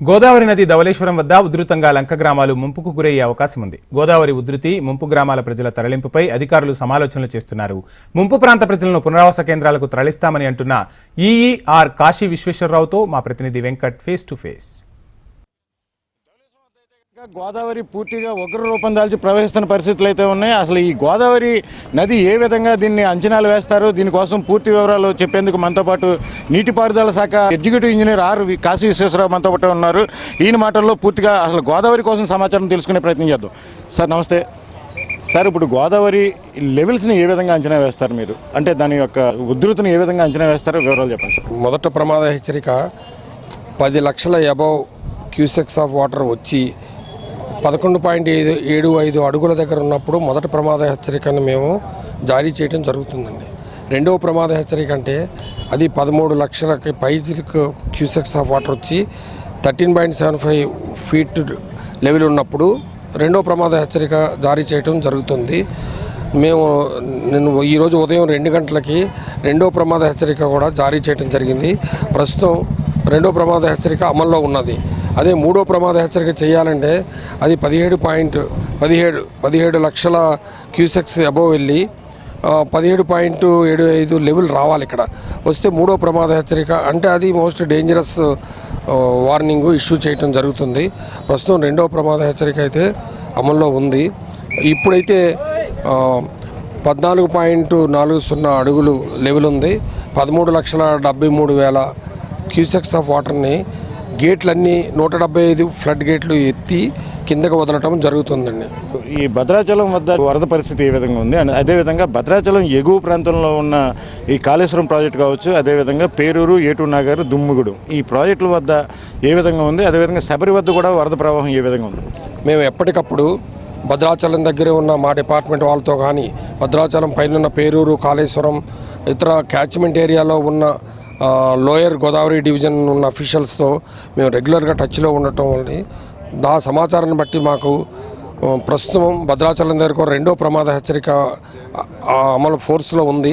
గోదావరి నది ధవలేశ్వరం వద్ద ఉధృతంగా లంక గ్రామాలు ముంపుకు గురయ్యే అవకాశం ఉంది. గోదావరి ఉధృతి ముంపు గ్రామాల ప్రజల తరలింపుపై అధికారులు సమాలోచనలు చేస్తున్నారు. ముంపు ప్రాంత ప్రజలను పునరావాస కేంద్రాలకు తరలిస్తామని అంటున్న ఈఈఆర్ కాశీ విశ్వేశ్వరరావుతో మా ప్రతినిధి Venkat face to face Godavari పూర్తిగా ఉగ్ర రూపం దాల్చి ప్రవహిస్తున్న పరిస్థితులు అయితే ఉన్నాయి. అసలు ఈ గోదావరి నది ఏ విధంగా దీన్ని అంచనాలు వేస్తారు దీనికోసం పూర్తి వివరాలు చెప్పేందుకు మనతో పాటు నీటిపారుదల శాఖ executive engineer R V- Kashi Visweswararao మనతో పాటు ఉన్నారు. ఈయన మాటల్లో పూర్తిగా అసలు గోదావరి కోసం సమాచారం తెలుసుకునే ప్రయత్నం చేద్దాం. సార్ నమస్తే. సార్ ఇప్పుడు గోదావరి లెవెల్స్ని ఏ విధంగా అంచనా వేస్తారు మీరు? అంటే దాని యొక్క ఉధృతిని ఏ విధంగా అంచనా వేస్తారో వివరాలు చెప్పండి సార్. మొదట ప్రమాద హెచ్చరిక పది లక్షల అబౌవ్ క్యూసెక్స్ ఆఫ్ వాటర్ వచ్చి పదకొండు పాయింట్ ఐదు ఏడు ఐదు అడుగుల దగ్గర ఉన్నప్పుడు మొదటి ప్రమాద హెచ్చరికను మేము జారీ చేయడం జరుగుతుందండి. రెండవ ప్రమాద హెచ్చరిక అంటే అది పదమూడు లక్షలకి పైకి క్యూసెక్స్ ఆఫ్ వాటర్ వచ్చి thirteen point seven five feet level ఉన్నప్పుడు రెండో ప్రమాద హెచ్చరిక జారీ చేయడం జరుగుతుంది. మేము నేను ఈరోజు ఉదయం రెండు గంటలకి రెండో ప్రమాద హెచ్చరిక కూడా జారీ చేయడం జరిగింది. ప్రస్తుతం రెండో ప్రమాద హెచ్చరిక అమల్లో ఉన్నది. అదే మూడో ప్రమాద హెచ్చరిక చేయాలంటే అది పదిహేడు పాయింట్ పదిహేడు పదిహేడు లక్షల క్యూసెక్స్ అబోవ్ వెళ్ళి పదిహేడు పాయింట్ ఏడు ఐదు లెవెల్ రావాలి ఇక్కడ. వస్తే మూడో ప్రమాద హెచ్చరిక అంటే అది మోస్ట్ డేంజరస్ వార్నింగ్ ఇష్యూ చేయటం జరుగుతుంది. ప్రస్తుతం రెండో ప్రమాద హెచ్చరిక అయితే అమల్లో ఉంది. ఇప్పుడైతే పద్నాలుగు పాయింట్ నాలుగు సున్నా అడుగులు లెవెల్ ఉంది. పదమూడు లక్షల డెబ్బై మూడు వేల క్యూసెక్స్ ఆఫ్ వాటర్ని గేట్లన్నీ నూట డెబ్బై ఐదు ఫ్లడ్ గేట్లు ఎత్తి కిందకు వదలటం జరుగుతుందండి. ఈ భద్రాచలం వద్ద వరద పరిస్థితి ఏ విధంగా ఉంది? అండ్ అదేవిధంగా భద్రాచలం ఎగువ ప్రాంతంలో ఉన్న ఈ కాళేశ్వరం ప్రాజెక్ట్ కావచ్చు అదేవిధంగా పేరూరు ఏటూ నగర్ దుమ్ముగుడు ఈ ప్రాజెక్టుల వద్ద ఏ విధంగా ఉంది? అదేవిధంగా శబరి వద్ద కూడా వరద ప్రవాహం ఏ విధంగా ఉంది? మేము ఎప్పటికప్పుడు భద్రాచలం దగ్గరే ఉన్న మా డిపార్ట్మెంట్ వాళ్ళతో కానీ భద్రాచలం పైన పేరూరు కాళేశ్వరం ఇతర క్యాచ్మెంట్ ఏరియాలో ఉన్న లోయర్ గోదావరి డివిజన్ ఉన్న అఫీషియల్స్తో మేము రెగ్యులర్గా టచ్లో ఉండటం వల్ల దా సమాచారాన్ని బట్టి మాకు ప్రస్తుతం భద్రాచలం దగ్గర కూడా రెండో ప్రమాద హెచ్చరిక అమలు ఫోర్స్లో ఉంది.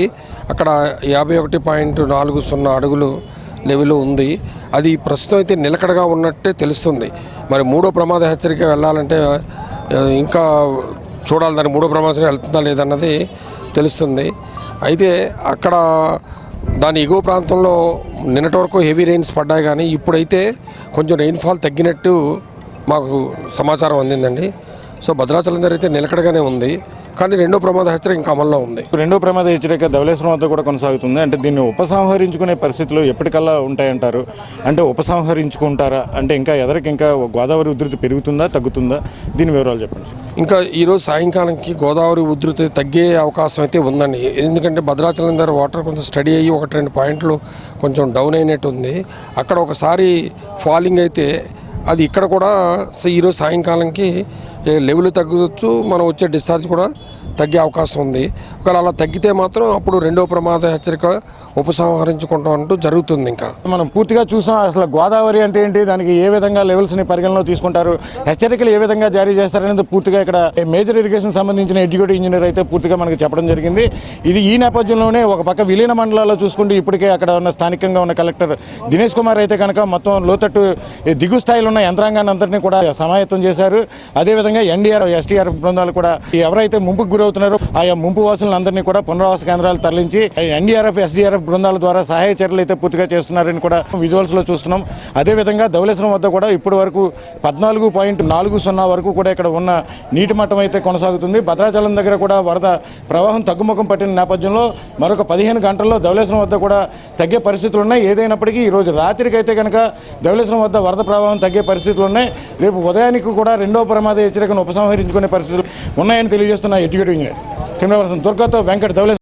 అక్కడ యాభై ఒకటి పాయింట్ నాలుగు సున్నా అడుగులు లెవెల్ ఉంది. అది ప్రస్తుతం అయితే నిలకడగా ఉన్నట్టే తెలుస్తుంది. మరి మూడో ప్రమాద హెచ్చరిక వెళ్ళాలంటే ఇంకా చూడాలి దాని మూడో ప్రమాద హెచ్చరిక వెళ్తుందా లేదన్నది తెలుస్తుంది. అయితే అక్కడ దాని ఎగువ ప్రాంతంలో నిన్నటి వరకు హెవీ రెయిన్స్ పడ్డాయి కానీ ఇప్పుడైతే కొంచెం రెయిన్ఫాల్ తగ్గినట్టు మాకు సమాచారం అందిందండి. సో భద్రాచలం దగ్గర అయితే నిలకడగానే ఉంది. కానీ రెండో ప్రమాద హెచ్చరిక ఇంకా అమల్లో ఉంది. రెండో ప్రమాద హెచ్చరిక ధవళేశ్వరం వద్ద కూడా కొనసాగుతుంది. అంటే దీన్ని ఉపసంహరించుకునే పరిస్థితులు ఎప్పటికల్లా ఉంటాయంటారు? అంటే ఉపసంహరించుకుంటారా? అంటే ఇంకా ఎదరికి ఇంకా గోదావరి ఉధృతి పెరుగుతుందా తగ్గుతుందా? దీని వివరాలు చెప్పండి. ఇంకా ఈరోజు సాయంకాలంకి గోదావరి ఉధృతి తగ్గే అవకాశం అయితే ఉందండి. ఎందుకంటే భద్రాచలం దగ్గర వాటర్ కొంచెం స్టడీ అయ్యి ఒకటి రెండు పాయింట్లు కొంచెం డౌన్ అయినట్టు ఉంది అక్కడ ఒకసారి ఫాలింగ్ అయితే అది ఇక్కడ కూడా ఈరోజు సాయంకాలంకి లెవెల్ తగ్గవచ్చు మనం వచ్చే డిశ్చార్జ్ కూడా తగ్గే అవకాశం ఉంది. ఒకవేళ అలా తగ్గితే మాత్రం అప్పుడు రెండో ప్రమాద హెచ్చరిక ఉపసంహరించుకుంటాం అంటూ జరుగుతుంది ఇంకా. మనం పూర్తిగా చూసాం అసలు గోదావరి అంటే ఏంటి దానికి ఏ విధంగా లెవెల్స్ని పరిగణలో తీసుకుంటారు హెచ్చరికలు ఏ విధంగా జారీ చేస్తారనేది పూర్తిగా ఇక్కడ మేజర్ ఇరిగేషన్ సంబంధించిన ఎగ్జిక్యూటివ్ ఇంజనీర్ అయితే పూర్తిగా మనకి చెప్పడం జరిగింది. ఇది ఈ నేపథ్యంలోనే ఒక పక్క విలీన మండలాల్లో చూసుకుంటే ఇప్పటికే అక్కడ ఉన్న స్థానికంగా ఉన్న కలెక్టర్ దినేష్ కుమార్ అయితే కనుక మొత్తం లోతట్టు దిగు స్థాయిలో ఉన్న యంత్రాంగాన్ని అందరినీ కూడా సమాయత్తం చేశారు. అదేవిధంగా ఎన్డీఆర్ ఎస్టీఆర్ బృందాలు కూడా ఎవరైతే ముంపుకు గురవుతున్నారో ఆయా ముంపు వాసులందరినీ కూడా పునరావాస కేంద్రాలు తరలించి ఎన్డీఆర్ఎఫ్ ఎస్డీఆర్ఎఫ్ బృందాల ద్వారా సహాయ చర్యలు అయితే పూర్తిగా చేస్తున్నారని కూడా విజువల్స్లో చూస్తున్నాం. అదేవిధంగా ధవలేశ్వరం వద్ద కూడా ఇప్పటి వరకు పద్నాలుగు పాయింట్ నాలుగు సున్నా వరకు కూడా ఇక్కడ ఉన్న నీటి మట్టం అయితే కొనసాగుతుంది. భద్రాచలం దగ్గర కూడా వరద ప్రవాహం తగ్గుముఖం పట్టిన నేపథ్యంలో మరొక పదిహేను గంటల్లో ధవలేశ్వరం వద్ద కూడా తగ్గే పరిస్థితులు ఉన్నాయి. ఏదైనప్పటికీ ఈరోజు రాత్రికైతే రాత్రికి అయితే కనుక ధవలేశ్వరం వద్ద వరద ప్రవాహం తగ్గే పరిస్థితులు ఉన్నాయి. రేపు ఉదయానికి కూడా రెండో ప్రమాద హెచ్చరికను ఉపసంహరించుకునే పరిస్థితులు ఉన్నాయని తెలియజేస్తున్న ఎడ్యుకేటివ్ ఇంజనీర్ కెమెరా పర్సన్ దుర్గాతో వెంకట ధవళేశ్వరం